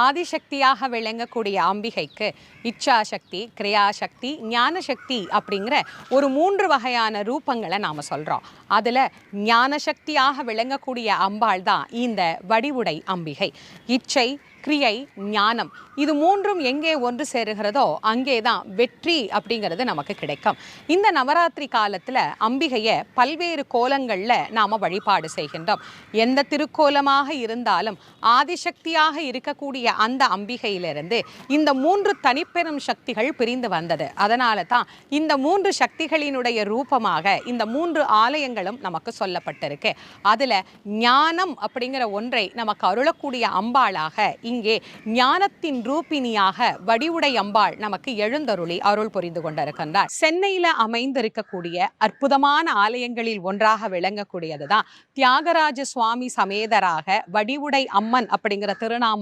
ஆதிசக்தியாக விளங்கக்கூடிய அம்பிகைக்கு இச்சாசக்தி கிரியாசக்தி ஞானசக்தி அப்படிங்கிற ஒரு மூன்று வகையான ரூபங்களை நாம் சொல்கிறோம் அதில் ஞானசக்தியாக விளங்கக்கூடிய அம்பாள் தான் இந்த வடிவுடை அம்பிகை. இச்சை கிரியை ஞானம் இது மூன்றும் எங்கே ஒன்று சேருகிறதோ அங்கே தான் வெற்றி அப்படிங்கிறது நமக்கு கிடைக்கும். இந்த நவராத்திரி காலத்தில் அம்பிகையை பல்வேறு கோலங்களில் நாம் வழிபாடு செய்கின்றோம். எந்த திருக்கோலமாக இருந்தாலும் ஆதிசக்தியாக இருக்கக்கூடிய அந்த அம்பிகையிலிருந்து இந்த மூன்று தனிப்பெரும் சக்திகள் பிரிந்து வந்தது. அதனால தான் இந்த மூன்று சக்திகளினுடைய ரூபமாக இந்த மூன்று ஆலயங்களும் நமக்கு சொல்லப்பட்டிருக்கு. அதில் ஞானம் அப்படிங்கிற ஒன்றை நமக்கு அருளக்கூடிய அம்பாளாக இங்கே ஞானத்தின் ரூபினியாக வடிவுடை அம்பாள் நமக்கு எழுந்தருளி அருள் புரிந்து கொண்டிருக்கின்றார். சென்னையில் அமைந்திருக்கக்கூடிய அற்புதமான ஆலயங்களில் ஒன்றாக விளங்கக்கூடியது தான் தியாகராஜ சுவாமி சமேதராக வடிவுடை அம்மன் அப்படிங்கிற திருநாம